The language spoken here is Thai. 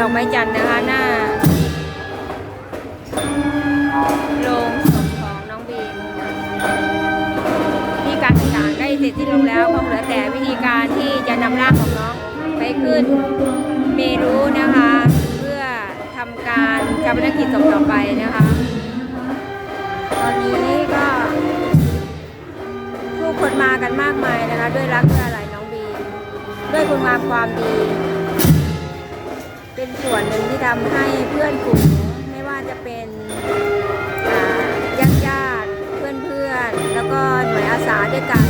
ดอกไม้จันทร์นะคะหน้าโรงศพของน้องบีมพิธีการต่างๆได้เสร็จสิ้นลงแล้วคงเหลือแต่วิธีการที่จะนำร่างของน้องไปขึ้นเมรุนะคะ เพื่อทำการชาปนกิจศพต่อไปนะคะ ตอนนี้ก็ผู้คนมากันมากมายนะคะ ด้วยรักด้วยอะไรน้องบีมด้วยคุณงามความดี เป็นส่วนหนึ่งที่ทำให้เพื่อนกลุ่มไม่ว่าจะเป็นญาติญาติเพื่อนเพื่อนแล้วก็หน่วยอาสาด้วยกัน